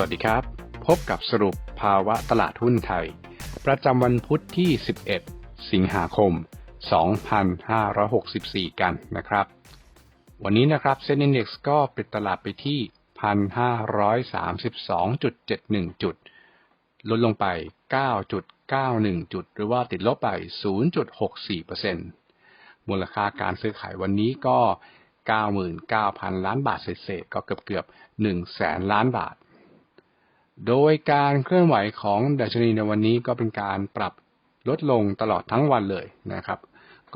วัสดีครับ พบกับสรุปภาวะตลาดหุ้นไทย ประจำวันพุธที่ 11 สิงหาคม 2564 กันนะครับ วันนี้นะครับเซ็นดี x ก็ปิดตลาดไปที่ 1,532.71 จุด ลดลงไป 9.91 จุด หรือว่าติดลบไป 0.64%มูลค่าการซื้อขายวันนี้ก็ 99,000 ล้านบาทเศษๆก็เกือบเกือบ1แสนล้านบาท โดยการเคลื่อนไหวของดัชนีในวันนี้ก็เป็นการปรับลดลงตลอดทั้งวันเลยนะครับ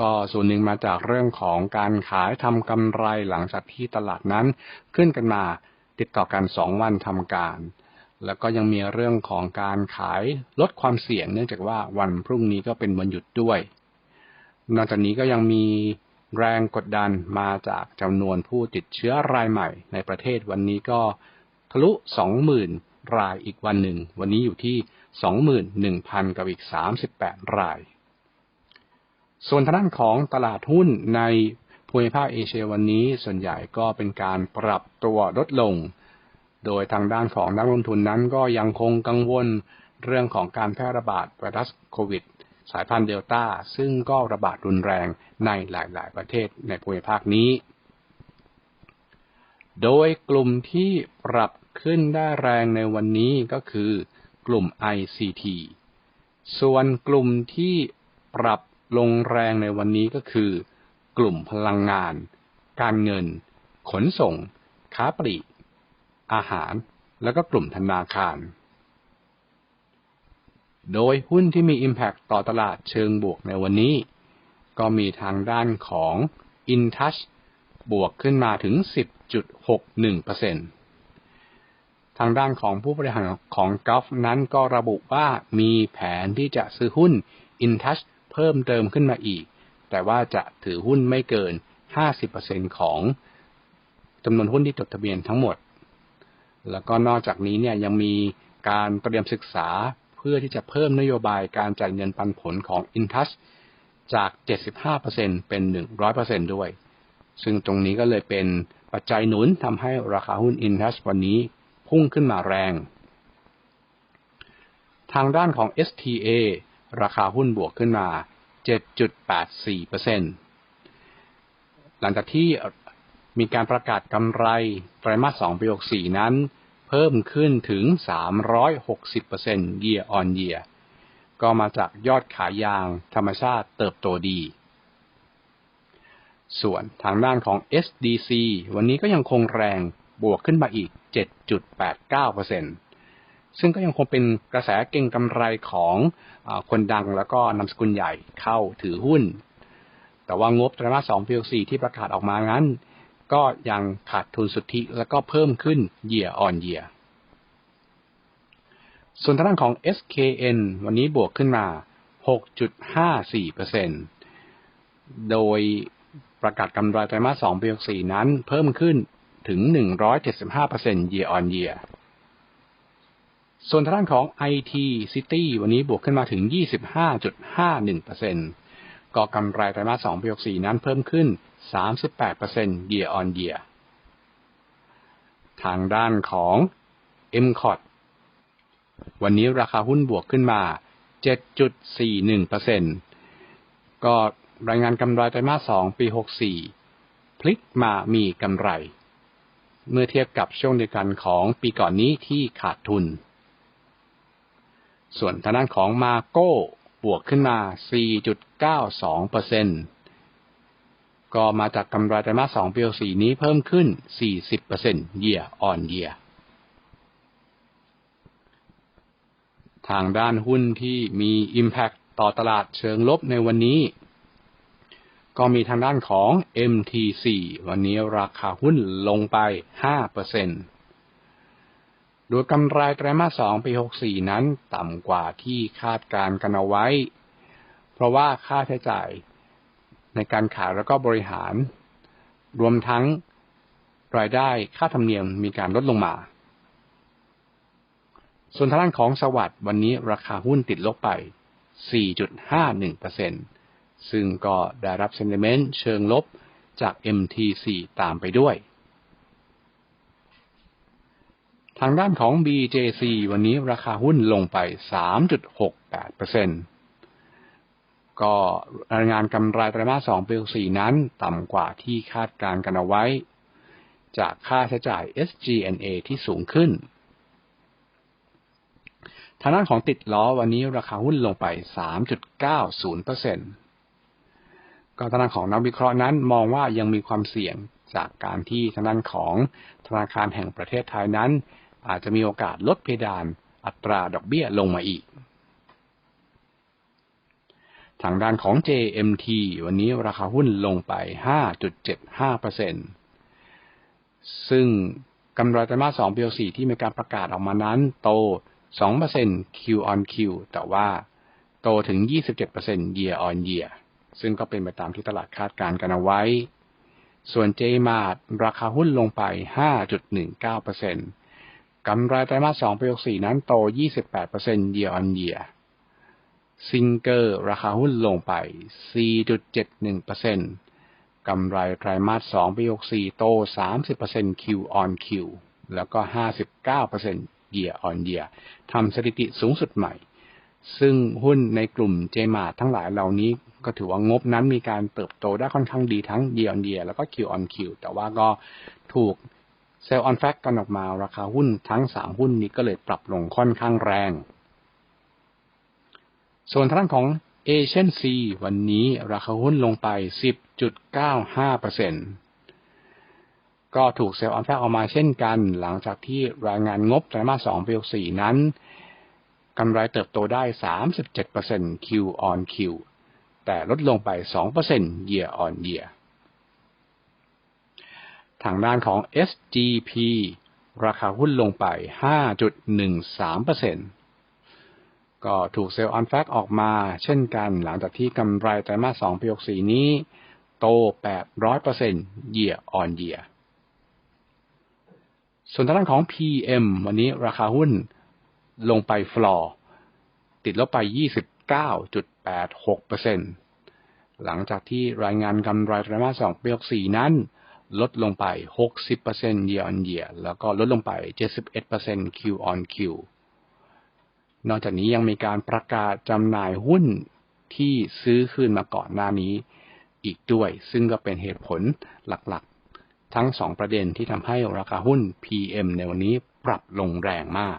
ก็ส่วนหนึ่งมาจากเรื่องของการขายทำกำไรหลังจากที่ตลาดนั้นขึ้นกันมาติดต่อกัน 2 วันทำการ แล้วก็ยังมีเรื่องของการขายลดความเสี่ยง เนื่องจากว่าวันพรุ่งนี้ก็เป็นวันหยุดด้วย นอกจากนี้ก็ยังมีแรงกดดันมาจากจำนวนผู้ติดเชื้อรายใหม่ในประเทศวันนี้ก็ทะลุ 20,000 รายอีกวันหนึ่ง วันนี้อยู่ที่ 21,000 กับอีก 38 ราย ส่วนทางด้านของตลาดหุ้นในภูมิภาคเอเชียวันนี้ส่วนใหญ่ก็เป็นการปรับตัวลดลง โดยทางด้านของนักลงทุนนั้นก็ยังคงกังวลเรื่องของการแพร่ระบาดไวรัสโควิด สายพันธุ์เดลต้า ซึ่งก็ระบาดรุนแรงในหลาย ๆ ประเทศในภูมิภาคนี้ โดยกลุ่มที่ปรับขึ้นได้แรงในวันนี้ก็คือกลุ่ม ICT ส่วนกลุ่มที่ปรับลงแรงในวันนี้ก็คือ กลุ่มพลังงาน การเงิน ขนส่ง ค้าปลีก อาหาร แล้วก็กลุ่มธนาคาร โดยหุ้นที่มี Impact ต่อตลาดเชิงบวกในวันนี้ ก็มีทางด้านของ InTouch บวกขึ้นมาถึง 10.61%ทางด้านของผู้บริหารของกอล์ฟนั้นก็ระบุว่ามีแผนที่จะซื้อหุ้น InTouch เพิ่มเติมขึ้นมาอีก แต่ว่าจะถือหุ้นไม่เกิน 50%ของจำนวนหุ้นที่จดทะเบียนทั้งหมด แล้วก็นอกจากนี้เนี่ยยังมีการเตรียมศึกษาเพื่อที่จะเพิ่มนโยบายการจ่ายเงินปันผลของ Intouch จาก 75%เป็น 100%ด้วย ซึ่งตรงนี้ก็เลยเป็นปัจจัยหนุนทำให้ราคาหุ้น Intouch วันนี้พุ่งขึ้นมาแรง ทางด้านของ STA ราคาหุ้นบวกขึ้นมา 7.84%หลังจากที่มีการประกาศกำไรไตรมาส2ปี64 นั้น เพิ่มขึ้นถึง 360% year on year ก็มาจากยอดขายยางธรรมชาติเติบโตดี ส่วนทางด้านของ SDC วันนี้ก็ยังคงแรงบวกขึ้นมาอีก 7.89%ซึ่งก็ยังคงเป็นกระแสเก่งกำไรของอคนดังแล้วก็นำสกุลใหญ่เข้าถือหุ้น แต่ว่างบไตรมาส2ปี64ที่ประกาศออกมางั้น ก็ยังขาดทุนสุทธิแล้วก็เพิ่มขึ้น year on year ส่วนทางด้านของ SKN วันนี้บวกขึ้นมา 6.54%โดย ประกาศกำไรไตรมาส2ปี64นั้นเพิ่มขึ้นถึง 175% year on year ส่วนทางด้านของ IT City วันนี้บวกขึ้นมาถึง 25.51%ก่อกำไรไตรมาส2ปี64นั้นเพิ่มขึ้น 38% year on year ทางด้านของ m c o t วันนี้ราคาหุ้นบวกขึ้นมา 7.41%ก็ รายงานกำไรไตรมาส2ปี64พลิกมามีกำไร เมื่อเทียบกับช่วงเดียวกันของปีก่อนนี้ที่ขาดทุน ส่วนทางด้านของมาโก้บวกขึ้นมา 4.92%ก็มาจากกำไรไตรมาส2ปี64นี้เพิ่มขึ้น 40% year on year ทางด้านหุ้นที่มี Impact ต่อตลาดเชิงลบในวันนี้ ก็มีทางด้านของ MTC วันนี้ราคาหุ้นลงไป 5%โดยกำไรไตรมาส 2 ปี 64 นั้นต่ำกว่าที่คาดการกันเอาไว้ เพราะว่าค่าใช้จ่ายในการขายแล้วก็บริหาร รวมทั้งรายได้ค่าธรรมเนียมมีการลดลงมา ส่วนทางด้านของสวัสด์วันนี้ราคาหุ้นติดลบไป 4.51% ซึ่งก็ได้รับเซนติเมนต์เชิงลบจาก MTC ตามไปด้วย ทางด้านของ BJC วันนี้ราคาหุ้นลงไป 3.68%ก็รายงานกำไรไตรมาส2ปี4นั้นต่ำกว่าที่คาดการณ์กันเอาไว้ จากค่าใช้จ่าย SG&A ที่สูงขึ้นทางด้านของติดล้อวันนี้ราคาหุ้นลงไป 3.90% ก็ทางด้านของนักวิเคราะห์นั้นมองว่ายังมีความเสี่ยงจากการที่ทางด้านของธนาคารแห่งประเทศไทยนั้น อาจจะมีโอกาสลดเพดานอัตราดอกเบี้ยลงมาอีก ทางด้านของ JMT วันนี้ราคาหุ้นลงไป 5.75%ซึ่งกำไรไตรมาส2ปี4ที่มีการประกาศออกมานั้นโต 2% Q on Q แต่ว่าโตถึง 27% year on year ซึ่งก็เป็นไปตามที่ตลาดคาดการณ์กันเอาไว้ ส่วน JMart ราคาหุ้นลงไป 5.19%กำไรไตรมาส2ปี64นั้นโต 28% year on year ซิงเกอร์ราคาหุ้นลงไป 4.71%กำไรไตรมาส2ปี64โต 30% Q on Q แล้วก็ 59% year on year ทำสถิติสูงสุดใหม่ ซึ่งหุ้นในกลุ่ม JMart ทั้งหลายเหล่านี้ก็ถือว่างบนั้นมีการเติบโตได้ค่อนข้างดีทั้ง year on year แล้วก็ Q on Q แต่ว่าก็ถูก sell on fact กันออกมาราคาหุ้นทั้ง 3 หุ้นนี้ก็เลยปรับลงค่อนข้างแรง ส่วนทางด้านของ Asian C วันนี้ราคาหุ้นลงไป 10.95%ก็ถูกเซลล์ออนแฟกออกมาเช่นกัน หลังจากที่รายงานงบไตรมาส2ปี64นั้น กำไรเติบโตได้ 37% Q on Q แต่ลดลงไป 2% year on year ทางด้านของ SGP ราคาหุ้นลงไป 5.13%ก็ถูกเซลล์ออนแฟกออกมาเช่นกันหลังจากที่กำไรไตรมาส2ปี64นี้ โต 800% year on year ส่วนทางด้านของ PM วันนี้ราคาหุ้น ลงไปฟลอร์ติดลบไป 29.86%หลังจากที่รายงานกำไรไตรมาส2ปี64นั้น ลดลงไป 60% year on year แล้วก็ลดลงไป 71% Q on Q นอกจากนี้ยังมีการประกาศจำหน่ายหุ้นที่ซื้อคืนมาก่อนหน้านี้อีกด้วย ซึ่งก็เป็นเหตุผลหลักๆ ทั้งสองประเด็นที่ทำให้ราคาหุ้น PM ในวันนี้ปรับลงแรงมาก